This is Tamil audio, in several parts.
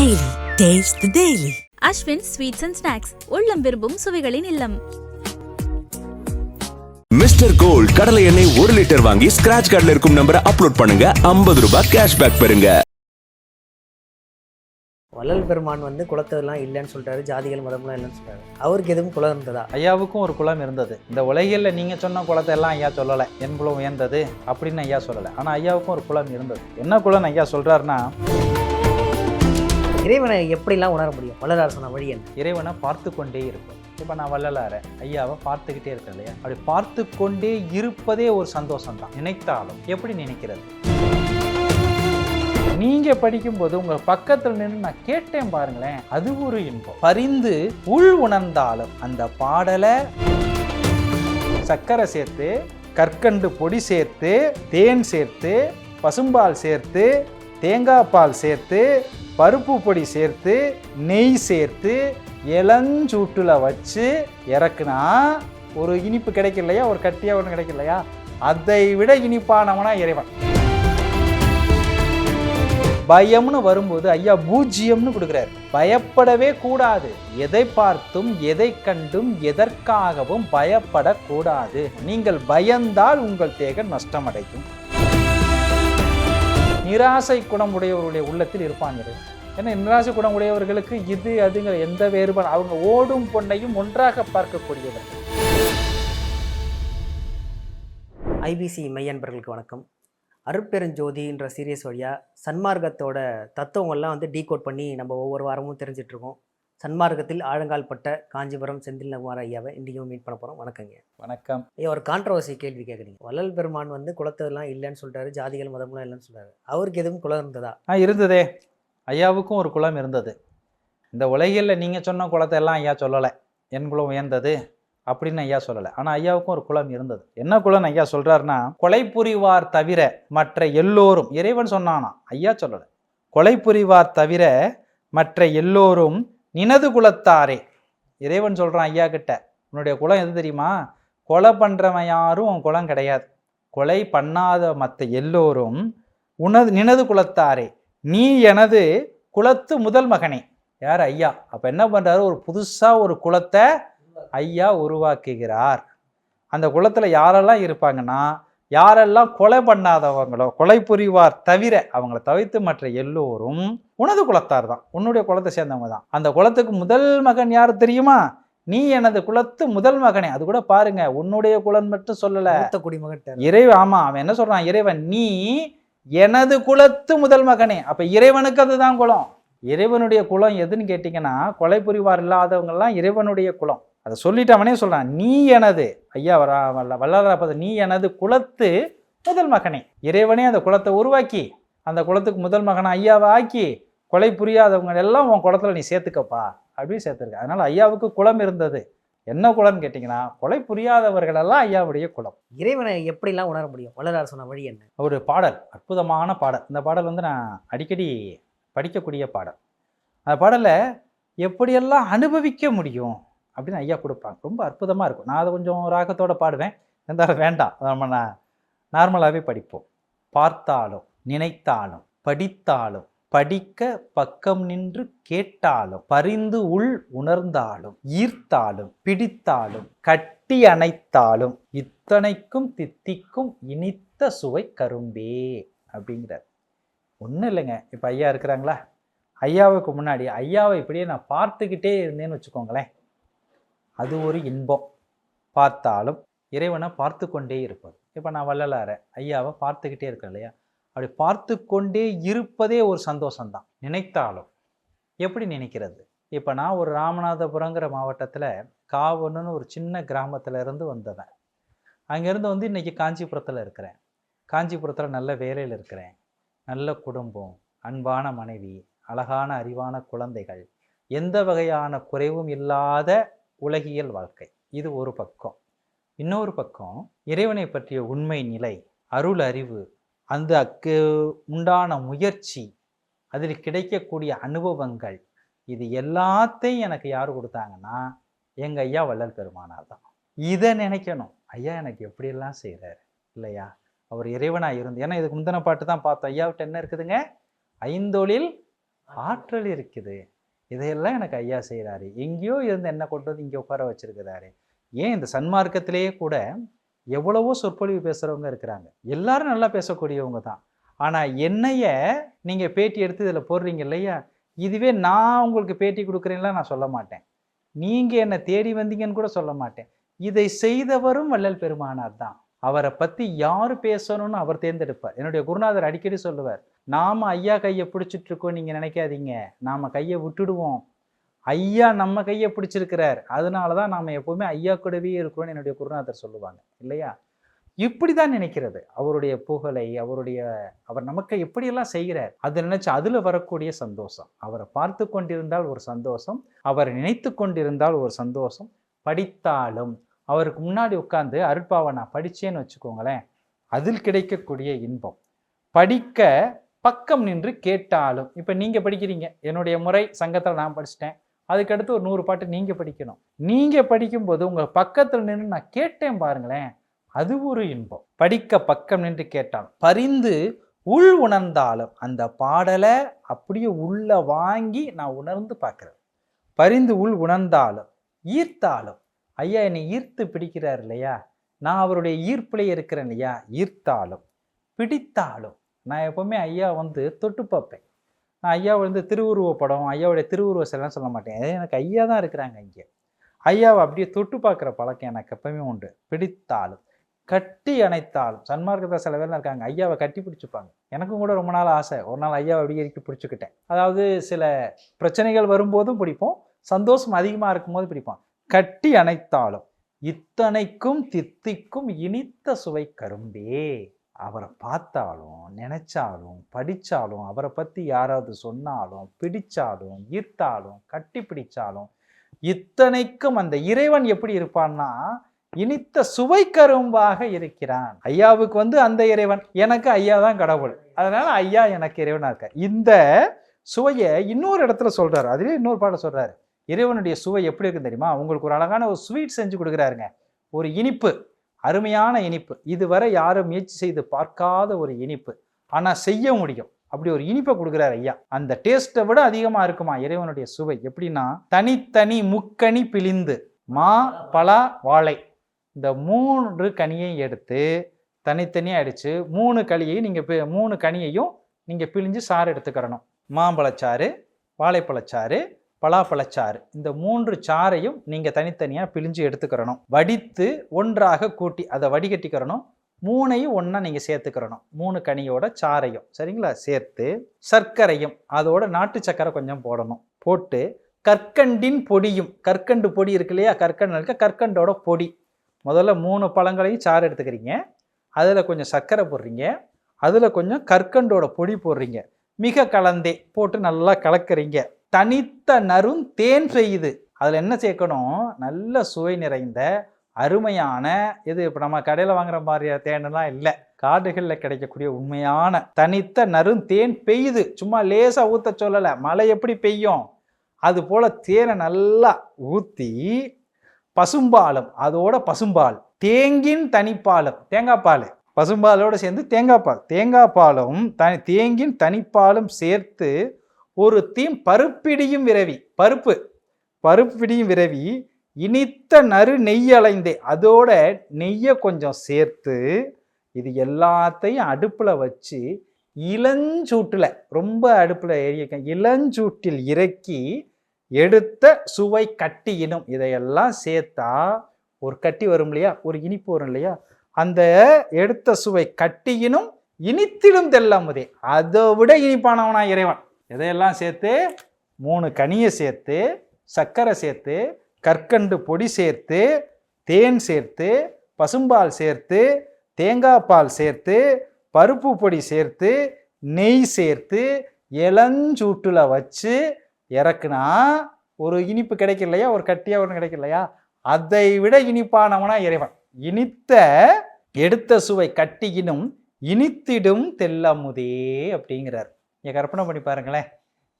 Daily. Taste the Daily. Aswin sweets and snacks உள்ளம் விரும்பும் சுவைகளின் இல்லம். மிஸ்டர் கோல்ட் கடலை எண்ணெய் ஒரு லிட்டர் வாங்கி ஸ்கிராச் கார்டுல இருக்கும் நம்பரை அப்லோட் பண்ணுங்க. 50 ரூபாய் கேஷ்பேக் பெறுங்க. வள்ளல் பெருமான் வந்து குலத்தெல்லாம் இல்லைன்னு சொல்லிட்டாரு ஜாதிகள் மதம்லாம் இல்லைன்னு சொல்றாரு. அவருக்கு எதுவும் குலம் இருந்ததா? ஐயாவுக்கும் ஒரு குலம் இருந்தது. இந்த உலகில் நீங்கள் சொன்ன குலத்தை எல்லாம் ஐயா சொல்லலை. என் குலம் உயர்ந்தது அப்படின்னு ஐயா சொல்லலை. ஆனால் ஐயாவுக்கும் ஒரு குலம் இருந்தது. என்ன குலம் ஐயா சொல்கிறாருன்னா இறைவனை எப்படிலாம் உணர முடியும்? வள்ளலார் சொன்ன வழி என்ன? இறைவனை பார்த்து கொண்டே இருக்கும் இப்போ நான் வள்ளலார ஐயாவை பார்த்துக்கிட்டே இருக்கேன் இல்லையா? அப்படி பார்த்து கொண்டே இருப்பதே ஒரு சந்தோஷம் தான் நினைத்தாலும் எப்படி நினைக்கிறது? நீங்க படிக்கும்போது உங்க பக்கத்துல நின்று நான் கேட்டேன் பாருங்களேன். அது ஒரு இன்பம். பரிந்து உள் உணர்ந்தாலும் அந்த பாடலை சர்க்கரை சேர்த்து கற்கண்டு பொடி சேர்த்து தேன் சேர்த்து பசும்பால் சேர்த்து தேங்காய் பால் சேர்த்து பருப்பு பொடி சேர்த்து நெய் சேர்த்து இளஞ்சூட்டில் வச்சு இறக்குனா ஒரு இனிப்பு கிடைக்கலையா? ஒரு கட்டியாக ஒன்று கிடைக்கலையா? அதை விட இனிப்பானவனா இறைவன். பயம்னு வரும்போது ஐயா பூஜ்ஜியம்னு கொடுக்குறாரு. பயப்படவே கூடாது. எதை பார்த்தும் எதை கண்டும் எதற்காகவும் பயப்படக்கூடாது. நீங்கள் பயந்தால் உங்கள் தேகன் நஷ்டமடையும். நிராசை குணம் உடையவருடைய உள்ளத்தில் இருப்பாங்க ஏன்னா நிராசை குணம் உடையவர்களுக்கு இது அதுங்கிற எந்த வேறுபாடு அவங்க ஓடும் பொண்ணையும் ஒன்றாக பார்க்கக்கூடியவர்கள் ஐபிசி மையன்பர்களுக்கு வணக்கம். அருட்பெருஞ்சோதின்ற சீரியஸ் வழியாக சன்மார்க்கத்தோட தத்துவங்கள்லாம் வந்து டீகோட் பண்ணி நம்ம ஒவ்வொரு வாரமும் தெரிஞ்சிட்ருக்கோம். சன்மார்க்கத்தில் ஆழங்கால் பட்ட காஞ்சிபுரம் செந்தில்குமார் ஐயாவை இன்றைக்கும் மீட் பண்ண போகிறோம் வணக்கங்க. வணக்கம். ஐயா ஒரு கான்ட்ரவர்சி கேள்வி கேட்குறீங்க வள்ளல் பெருமான் வந்து குலத்தெல்லாம் இல்லைன்னு சொல்லிட்டாரு ஜாதிகள் மதம்லாம் இல்லைன்னு சொல்றாரு. அவருக்கு எதுவும் குலம் இருந்ததா? ஆ இருந்ததே. ஐயாவுக்கும் ஒரு குலம் இருந்தது. இந்த உலகில் நீங்கள் சொன்ன குலத்தை எல்லாம் ஐயா சொல்லலை. என் குலம் உயர்ந்தது அப்படின்னு ஐயா சொல்லலை. ஆனால் ஐயாவுக்கும் ஒரு குலம் இருந்தது. என்ன குலம் ஐயா சொல்கிறாருன்னா கொலை புரிவார் தவிர மற்ற எல்லோரும் இறைவன் சொன்னானா? ஐயா சொல்லலை. கொலை புரிவார் தவிர மற்ற எல்லோரும் நினது குலத்தாரே. இறைவன் சொல்கிறான் ஐயா கிட்ட உன்னுடைய குலம் எது தெரியுமா? கொலை பண்ணுறவன் யாரும் உன் குலம் கிடையாது. கொலை பண்ணாத மற்ற எல்லோரும் உனது நினது குலத்தாரே. நீ எனது குலத்து முதல் மகனே. யார்? ஐயா. அப்போ என்ன பண்ணுறாரு ஒரு புதுசாக ஒரு குலத்தை ஐயா உருவாக்குகிறார். அந்த குலத்தில் யாரெல்லாம் இருப்பாங்கன்னா யாரெல்லாம் கொலை பண்ணாதவங்களோ கொலை புரிவார் தவிர அவங்கள தவிர்த்து மற்ற எல்லோரும் உனது குலத்தார் தான். உன்னுடைய குலத்தை சேர்ந்தவங்க தான். அந்த குலத்துக்கு முதல் மகன் யார் தெரியுமா? நீ எனது குலத்து முதல் மகனே. அது கூட பாருங்க உன்னுடைய குலம் மட்டும் சொல்லல. குடிமகன் இறைவன் ஆமா அவன் என்ன சொல்றான்? இறைவன் நீ எனது குலத்து முதல் மகனே. அப்ப இறைவனுக்கு அதுதான் குலம். இறைவனுடைய குலம் எதுன்னு கேட்டிங்கன்னா கொலை புரிவார் இல்லாதவங்கெல்லாம் இறைவனுடைய குலம். அதை சொல்லிட்டு அவனே சொல்றான் நீ எனது ஐயா வரா வல்ல வல்லாரப்பத நீ எனது குலத்து முதல் மகனே. இறைவனே அந்த குலத்தை உருவாக்கி அந்த குலத்துக்கு முதல் மகனை ஐயாவை ஆக்கி கொலை புரியாதவங்க எல்லாம் உன் குலத்துல நீ சேர்த்துக்கப்பா அப்படின்னு சேர்த்துருக்க. அதனால ஐயாவுக்கு குலம் இருந்தது. என்ன குலம்னு கேட்டிங்கன்னா கொலை புரியாதவர்கள் எல்லாம் ஐயாவுடைய குலம். இறைவனை எப்படிலாம் உணர முடியும்? வள்ளலார் சொன்ன வழி என்ன? ஒரு பாடல் அற்புதமான பாடல். இந்த பாடல் வந்து நான் அடிக்கடி படிக்கக்கூடிய பாடல். அந்த பாடலை எப்படியெல்லாம் அனுபவிக்க முடியும்? அப்படின்னு ஐயா கொடுப்பாங்க. ரொம்ப அற்புதமாக இருக்கும். நான் அதை கொஞ்சம் ராகத்தோட பாடுவேன். இருந்தாலும் வேண்டாம். நம்ம நான் நார்மலாகவே படிப்போம். பார்த்தாலும் நினைத்தாலும் படித்தாலும் படிக்க பக்கம் நின்று கேட்டாலும் பரிந்து உள் உணர்ந்தாலும் ஈர்த்தாலும் பிடித்தாலும் கட்டி அணைத்தாலும் இத்தனைக்கும் தித்திக்கும் இனித்த சுவை கரும்பே அப்படிங்கிறார். ஒன்றும் இல்லைங்க. இப்போ ஐயா இருக்கிறாங்களா? ஐயாவுக்கு முன்னாடி ஐயாவை இப்படியே நான் பார்த்துக்கிட்டே இருந்தேன்னு வச்சுக்கோங்களேன். அது ஒரு இன்பம் பார்த்தாலும் இறைவனை பார்த்து கொண்டே இருப்பது. இப்போ நான் வள்ளலார ஐயாவை பார்த்துக்கிட்டே இருக்கேன் இல்லையா? அப்படி பார்த்து கொண்டே இருப்பதே ஒரு சந்தோஷம்தான். நினைத்தாலும் எப்படி நினைக்கிறது? இப்போ நான் ஒரு ராமநாதபுரங்கிற மாவட்டத்தில் காவணுன்னு ஒரு சின்ன கிராமத்தில் இருந்து வந்தவன். அங்கேருந்து வந்து இன்னைக்கு காஞ்சிபுரத்தில் இருக்கிறேன். காஞ்சிபுரத்தில் நல்ல வேலையில் இருக்கிறேன். நல்ல குடும்பம் அன்பான மனைவி அழகான அறிவான குழந்தைகள் எந்த வகையான குறைவும் இல்லாத உலகியல் வாழ்க்கை. இது ஒரு பக்கம். இன்னொரு பக்கம் இறைவனை பற்றிய உண்மை நிலை அருள் அறிவு அந்த அக்கு உண்டான முயற்சி அதில் கிடைக்கக்கூடிய அனுபவங்கள் இது எல்லாத்தையும் எனக்கு யார் கொடுத்தாங்கன்னா எங்கள் ஐயா வள்ளல் பெருமானார் தான். இதை நினைக்கணும். ஐயா எனக்கு எப்படியெல்லாம் செய்கிறாரு இல்லையா? அவர் இறைவனாக இருந்து ஏன்னா இதுக்கு முந்தின பாட்டு தான் பார்த்தோம். ஐயாவிட்ட என்ன இருக்குதுங்க? ஐந்தொழில் ஆற்றல் இருக்குது. இதையெல்லாம் எனக்கு ஐயா செய்கிறாரு எங்கேயோ இருந்து என்ன கொண்டு வந்து இங்கே உட்கார வச்சுருக்கிறாரு. ஏன் இந்த சன்மார்க்கத்திலேயே கூட எவ்வளவோ சொற்பொழிவு பேசுகிறவங்க இருக்கிறாங்க. எல்லாரும் நல்லா பேசக்கூடியவங்க தான். ஆனால் என்னைய நீங்கள் பேட்டி எடுத்து இதில் போடுறீங்க இல்லையா? இதுவே நான் உங்களுக்கு பேட்டி கொடுக்குறேன்லாம் நான் சொல்ல மாட்டேன். நீங்கள் என்னை தேடி வந்தீங்கன்னு கூட சொல்ல மாட்டேன். இதை செய்தவரும் வள்ளல் பெருமானார் தான். அவரை பற்றி யார் பேசணும்னு அவர் தேர்ந்தெடுப்பார். என்னுடைய குருநாதர் அடிக்கடி சொல்லுவார் நாம் ஐயா கையை பிடிச்சிட்டு இருக்கோம் நீங்கள் நினைக்காதீங்க. நாம் கையை விட்டுடுவோம். ஐயா நம்ம கையை பிடிச்சிருக்கிறார். அதனால தான் நாம் எப்போவுமே ஐயா கூடவே இருக்கிறோம்னு என்னுடைய குருநாதர் சொல்லுவாங்க. இல்லையா? இப்படி தான் நினைக்கிறது. அவருடைய புகழை அவருடைய அவர் நமக்கு எப்படியெல்லாம் செய்கிறார் அதை நினைச்சு அதில் வரக்கூடிய சந்தோஷம். அவரை பார்த்து கொண்டிருந்தால் ஒரு சந்தோஷம் அவரை நினைத்து கொண்டிருந்தால் ஒரு சந்தோஷம். படித்தாலும் அவருக்கு முன்னாடி உட்காந்து அருட்பாவை நான் படித்தேன்னு வச்சுக்கோங்களேன் அதில் கிடைக்கக்கூடிய இன்பம். படிக்க பக்கம் நின்று கேட்டாலும் இப்போ நீங்கள் படிக்கிறீங்க என்னுடைய முறை சங்கத்தில் நான் படிச்சிட்டேன் அதுக்கடுத்து ஒரு நூறு பாட்டு நீங்கள் படிக்கணும். நீங்கள் படிக்கும்போது உங்கள் பக்கத்தில் நின்று நான் கேட்டேன் பாருங்களேன் அது ஒரு இன்பம். படிக்க பக்கம் நின்று கேட்டாலும் பரிந்து உள் உணர்ந்தாலும் அந்த பாடலை அப்படியே உள்ள வாங்கி நான் உணர்ந்து பார்க்குறேன். பரிந்து உள் உணர்ந்தாலும் ஈர்த்தாலும் ஐயா என்னை ஈர்த்து பிடிக்கிறார் இல்லையா? நான் அவருடைய ஈர்ப்பிலே இருக்கிறேன் இல்லையா ஈர்த்தாலும் பிடித்தாலும். நான் எப்போவுமே ஐயா வந்து தொட்டு பார்ப்பேன். நான் ஐயா வந்து திருவுருவ படம் ஐயாவுடைய திருவுருவ சிலைன்னு சொல்ல மாட்டேன். எனக்கு ஐயா தான் இருக்கிறாங்க இங்கே. ஐயாவை அப்படியே தொட்டு பார்க்குற பழக்கம் எனக்கு எப்பவுமே உண்டு. பிடித்தாலும் கட்டி அணைத்தாலும். சன்மார்க்கத்தில் சில பேர்லாம் இருக்காங்க ஐயாவை கட்டி பிடிச்சிப்பாங்க. எனக்கும் கூட ரொம்ப நாள் ஆசை. ஒரு நாள் ஐயாவை அப்படியே இறுக்கி பிடிச்சிக்கிட்டேன். அதாவது சில பிரச்சனைகள் வரும்போதும் பிடிப்போம். சந்தோஷம் அதிகமாக இருக்கும்போது பிடிப்பான் கட்டி அணைத்தாலும் இத்தனைக்கும் தித்திக்கும் இனித்த சுவை கரும்பே. அவரை பார்த்தாலும் நினைச்சாலும் படித்தாலும் அவரை பற்றி யாராவது சொன்னாலும் பிடிச்சாலும் ஈர்த்தாலும் கட்டி பிடிச்சாலும் இத்தனைக்கும் அந்த இறைவன் எப்படி இருப்பான்னா இனித்த சுவை கரும்பாக இருக்கிறான். ஐயாவுக்கு வந்து அந்த இறைவன் எனக்கு ஐயா தான் கடவுள். அதனால ஐயா எனக்கு இறைவனா இருக்க இந்த சுவையை இன்னொரு இடத்துல சொல்றாரு. அதுலேயே இன்னொரு பாடம் சொல்றாரு. இறைவனுடைய சுவை எப்படி இருக்கு தெரியுமா? உங்களுக்கு ஒரு அழகான ஒரு ஸ்வீட் செஞ்சு கொடுக்குறாருங்க. ஒரு இனிப்பு அருமையான இனிப்பு. இதுவரை யாரும் முயற்சி செய்து பார்க்காத ஒரு இனிப்பு. ஆனால் செய்ய முடியும். அப்படி ஒரு இனிப்பை கொடுக்குறாரு ஐயா. அந்த டேஸ்ட்டை விட அதிகமாக இருக்குமா இறைவனுடைய சுவை? எப்படின்னா தனித்தனி முக்கனி பிழிந்து மா பலா வாழை. இந்த மூன்று கனியையும் எடுத்து தனித்தனியாக அடித்து மூணு களியையும் நீங்கள் மூணு கனியையும் நீங்கள் பிழிஞ்சு சாறு எடுத்துக்கிறணும். மாம்பழச்சாறு வாழைப்பழச்சாறு பலாப்பழச்சாறு. இந்த மூன்று சாறையும் நீங்கள் தனித்தனியாக பிழிஞ்சு எடுத்துக்கிறணும். வடித்து ஒன்றாக கூட்டி அதை வடிகட்டிக்கிறணும். மூணையும் ஒன்றா நீங்கள் சேர்த்துக்கிறணும். மூணு கனியோட சாறையும். சரிங்களா? சேர்த்து சர்க்கரையும் அதோட நாட்டு சர்க்கரை கொஞ்சம் போடணும். போட்டு கற்கண்டின் பொடியும் கற்கண்டு பொடி இருக்கு இல்லையா? கற்கண்டு இருக்க. கற்கண்டோட பொடி. முதல்ல மூணு பழங்களையும் சாறு எடுத்துக்கிறீங்க. அதில் கொஞ்சம் சர்க்கரை போடுறீங்க. அதில் கொஞ்சம் கற்கண்டோட பொடி போடுறீங்க. மிக கலந்தே போட்டு நல்லா கலக்குறீங்க. தனித்த நறும் தேன் செய்யுது. அதில் என்ன சேர்க்கணும்? நல்ல சுவை நிறைந்த அருமையான இது இப்போ நம்ம கடையில் வாங்குற மாதிரி தேனெல்லாம் இல்லை. காடுகளில் கிடைக்கக்கூடிய உண்மையான தனித்த நறும் தேன் பெய்யுது. சும்மா லேசாக ஊற்ற சொல்லலை. மழை எப்படி பெய்யும்? அது போல் தேனை நல்லா ஊற்றி பசும்பாலும் அதோட பசும்பால் தேங்கின் தனிப்பாலும் தேங்காய் பால் பசும்பாலோட சேர்ந்து தேங்காய் பால் தேங்காய் பாலும் தனி தேங்கின் தனிப்பாலும் சேர்த்து ஒரு தீம் பருப்பிடியும் விரவி. பருப்பு. பருப்பிடியும் விரவி இனித்த நறு நெய் அலைந்தே அதோட நெய்யை கொஞ்சம் சேர்த்து இது எல்லாத்தையும் அடுப்பில் வச்சு இளஞ்சூட்டில் ரொம்ப அடுப்பில் எரிய இளஞ்சூட்டில் இறக்கி எடுத்த சுவை கட்டியினும் இதையெல்லாம் சேர்த்தா ஒரு கட்டி வரும் இல்லையா? ஒரு இனிப்பு வரும் இல்லையா? அந்த எடுத்த சுவை கட்டியினும் இனித்திடும் தெல்லாமுதே அதை விட இனிப்பானவனா இறைவன். இதையெல்லாம் சேர்த்து? மூணு கனியை சேர்த்து சர்க்கரை சேர்த்து கற்கண்டு பொடி சேர்த்து தேன் சேர்த்து பசும்பால் சேர்த்து தேங்காய் பால் சேர்த்து பருப்பு பொடி சேர்த்து நெய் சேர்த்து இளஞ்சூட்டில் வச்சு இறக்குனா ஒரு இனிப்பு கிடைக்கலையா? ஒரு கட்டியாக ஒன்று கிடைக்கலையா? அதை விட இனிப்பானவனா இறைவன். இனித்த எடுத்த சுவை கட்டியினும் இனித்திடும் தெல்லமுதே அப்படிங்கிறார். நீங்கள் கற்பனை பண்ணி பாருங்களேன்.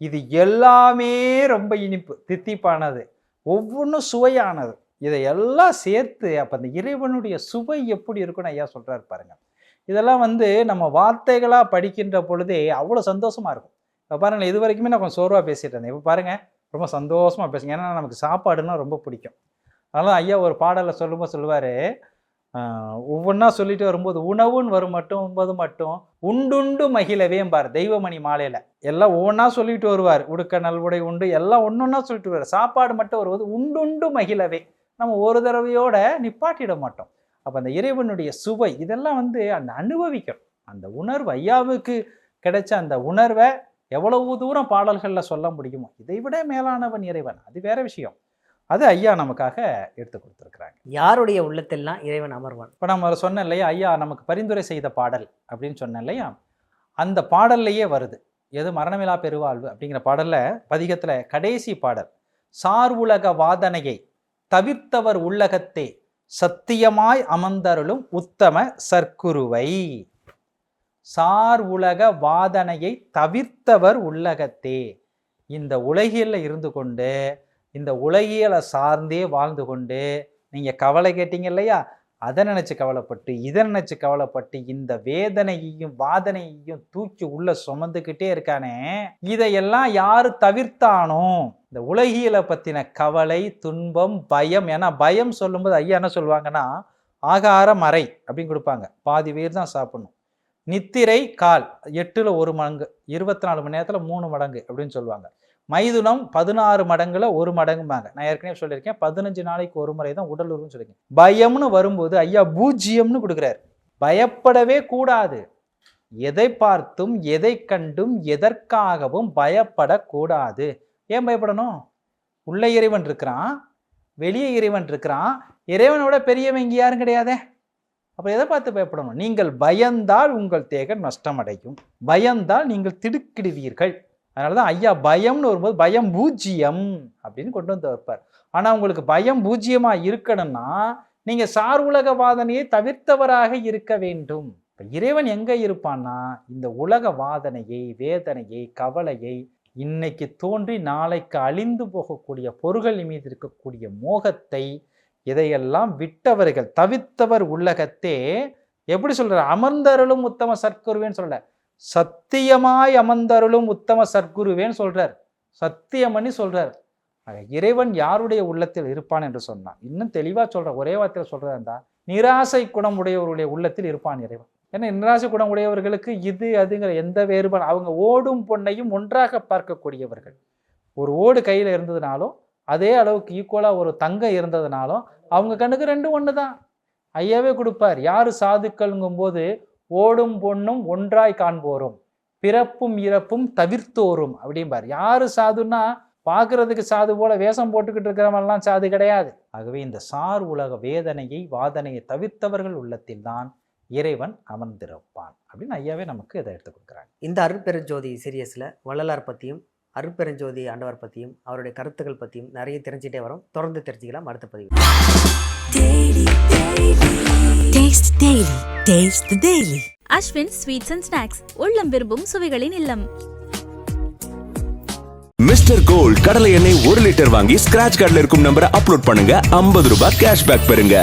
இது எல்லாமே ரொம்ப இனிப்பு தித்திப்பானது. ஒவ்வொன்றும் சுவையானது. இதை எல்லாம் சேர்த்து அப்போ அந்த இறைவனுடைய சுவை எப்படி இருக்குன்னு ஐயா சொல்கிறார் பாருங்கள் இதெல்லாம் வந்து நம்ம வார்த்தைகளாக படிக்கின்ற பொழுதே அவ்வளோ சந்தோஷமாக இருக்கும். இப்போ பாருங்களேன் இது வரைக்குமே நான் கொஞ்சம் சோர்வாக பேசிகிட்டு இருந்தேன். இப்போ பாருங்கள் ரொம்ப சந்தோஷமாக பேசுங்க. ஏன்னா நமக்கு சாப்பாடுன்னா ரொம்ப பிடிக்கும். அதனால ஐயா ஒரு பாடலை சொல்லும்போது சொல்லுவார் ஒவ்வொன்றா சொல்லிட்டு வரும்போது உணவுன்னு வரும் மட்டும் போது மட்டும். உண்டுண்டு மகிழவேம்பார் தெய்வமணி மாலையில். எல்லாம் ஒவ்வொன்றா சொல்லிட்டு வருவார். உடுக்க நல்வுடை உண்டு எல்லாம் ஒன்று ஒன்றா சொல்லிட்டு வருவார். சாப்பாடு மட்டும் வருவது உண்டுண்டு மகிழவே. நம்ம ஒரு தடவையோட நிப்பாட்டிட மாட்டோம். அப்போ அந்த இறைவனுடைய சுவை இதெல்லாம் வந்து அந்த அனுபவிக்கணும். அந்த உணர்வு ஐயாவுக்கு கிடைச்ச அந்த உணர்வை எவ்வளவு தூரம் பாடல்களில் சொல்ல முடியுமோ இதை விட மேலானவன் இறைவன். அது வேற விஷயம். அது ஐயா நமக்காக எடுத்து கொடுத்துருக்குறாங்க. யாருடைய உள்ளத்தெல்லாம் இறைவன் அமர்வான்? இப்போ நம்ம சொன்னேன் இல்லையா ஐயா நமக்கு பரிந்துரை செய்த பாடல் அப்படின்னு சொன்னேன் இல்லையா அந்த பாடல்லையே வருது. எது மரணமிலா பெருவாழ்வு அப்படிங்கிற பாடல்ல பதிகத்துல கடைசி பாடல் சார் உலக வாதனையை தவிர்த்தவர் உள்ளகத்தே சத்தியமாய் அமர்ந்தருளும் உத்தம சர்க்குருவை சார் உலக வாதனையை தவிர்த்தவர் உள்ளகத்தே இந்த உலகியல்ல இருந்து கொண்டு இந்த உலகியலை சார்ந்தே வாழ்ந்து கொண்டு நீங்கள் கவலை கேட்டீங்க இல்லையா? அதை நினச்சி கவலைப்பட்டு இதை நினச்சி கவலைப்பட்டு இந்த வேதனையையும் வாதனையையும் தூக்கி உள்ள சுமந்துக்கிட்டே இருக்கானே இதையெல்லாம் யார் தவிர்த்தானோ? இந்த உலகியலை பற்றின கவலை துன்பம் பயம் ஏன்னா பயம் சொல்லும்போது ஐயா என்ன சொல்லுவாங்கன்னா ஆகாரம் அறை அப்படின்னு கொடுப்பாங்க. பாதி பேர் தான் சாப்பிடணும். நித்திரை கால் எட்டில் ஒரு மடங்கு இருபத்தி நாலு மணி நேரத்தில் மூணு மடங்கு அப்படின்னு சொல்லுவாங்க. மைதுனம் பதினாறு மடங்குல ஒரு மடங்குமாங்க நான் ஏற்கனவே சொல்லியிருக்கேன் பதினஞ்சு நாளைக்கு ஒரு முறை தான் உடல் உருவம் சொல்லியிருக்கேன். பயம்னு வரும்போது ஐயா பூஜ்ஜியம்னு கொடுக்குறாரு. பயப்படவே கூடாது. எதை பார்த்தும் எதை கண்டும் எதற்காகவும் பயப்படக்கூடாது. ஏன் பயப்படணும்? உள்ள இறைவன் இருக்கிறான் வெளியே இறைவன் இருக்கிறான். இறைவனோட பெரியவன் யாரும் கிடையாதே? அப்போ எதை பார்த்து பயப்படணும்? நீங்கள் பயந்தால் உங்கள் தேகம் நஷ்டமடையும். பயந்தால் நீங்கள் திடுக்கிடுவீர்கள். அதனால தான் ஐயா பயம்னு வரும்போது பயம் பூஜ்ஜியம் அப்படின்னு கொண்டு வந்து வைப்பார். ஆனால் உங்களுக்கு பயம் பூஜ்ஜியமாக இருக்கணும்னா நீங்கள் சார் உலக வாதனையை தவிர்த்தவராக இருக்க வேண்டும். இப்போ இறைவன் எங்கே இருப்பான்னா இந்த உலக வாதனையை வேதனையை கவலையை இன்னைக்கு தோன்றி நாளைக்கு அழிந்து போகக்கூடிய பொருள்கள் மீது இருக்கக்கூடிய மோகத்தை இதையெல்லாம் விட்டவர்கள் தவிர்த்தவர் உள்ளகத்தே எப்படி சொல்கிறார் அமர்ந்தருளும் உத்தம சற்குருவேன்னு சொல்ல சத்தியமாய் அமர்ந்தருளும் உத்தம சத்குருவேன்னு சொல்றார். சத்தியமணி சொல்றார். இறைவன் யாருடைய உள்ளத்தில் இருப்பான் என்று சொன்னான். இன்னும் தெளிவா சொல்ற ஒரே வார்த்தையில் சொல்றதா? இருந்தா நிராசை குணம் உடையவருடைய உள்ளத்தில் இருப்பான் இறைவன். ஏன்னா நிராசை குணம் உடையவர்களுக்கு இது அதுங்கிற எந்த வேறுபாடு அவங்க ஓடும் பொண்ணையும் ஒன்றாக பார்க்கக்கூடியவர்கள். ஒரு ஓடு கையில இருந்ததுனாலும் அதே அளவுக்கு ஈக்குவலா ஒரு தங்கம் இருந்ததுனாலும் அவங்க கண்ணுக்கு ரெண்டும் ஒன்று தான் ஐயாவே கொடுப்பார். யாரு சாதுக்கள்ங்கும் போது ஓடும் பொண்ணும் ஒன்றாய் காண்போரும். பிறப்பும் இறப்பும் தவிர்த்தோரும் அப்படிம்பார். யாரு சாதுன்னா பார்க்கறதுக்கு சாது போல வேஷம் போட்டுக்கிட்டு இருக்கிறவன்லாம் சாது கிடையாது. ஆகவே இந்த சார் உலக வேதனையை வாதனையை தவிர்த்தவர்கள் உள்ளத்தில் தான் இறைவன் அமர்ந்திருப்பான். அப்படின்னு ஐயாவே நமக்கு இதை எடுத்து கொடுக்குறாங்க. இந்த அருட்பெருஞ்சோதி சீரியஸில் வள்ளலார் பற்றியும் அருட்பெருஞ்சோதி ஆண்டவர் பற்றியும் அவருடைய கருத்துக்கள் பற்றியும் நிறைய தெரிஞ்சுட்டே வரோம். தொடர்ந்து தெரிஞ்சுக்கலாம். அடுத்த பதிவு Taste Daily. Taste the Daily. Aswin sweets and snacks உள்ளம் விரும்பும் சுவைகளின் இல்லம் மிஸ்டர் கோல்ட் கடலை எண்ணெய் ஒரு லிட்டர் வாங்கி ஸ்கிராச் கார்டில் இருக்கும் நம்பரை அப்லோட் பண்ணுங்க ஐம்பது ரூபாய் கேஷ்பேக் பெறுங்க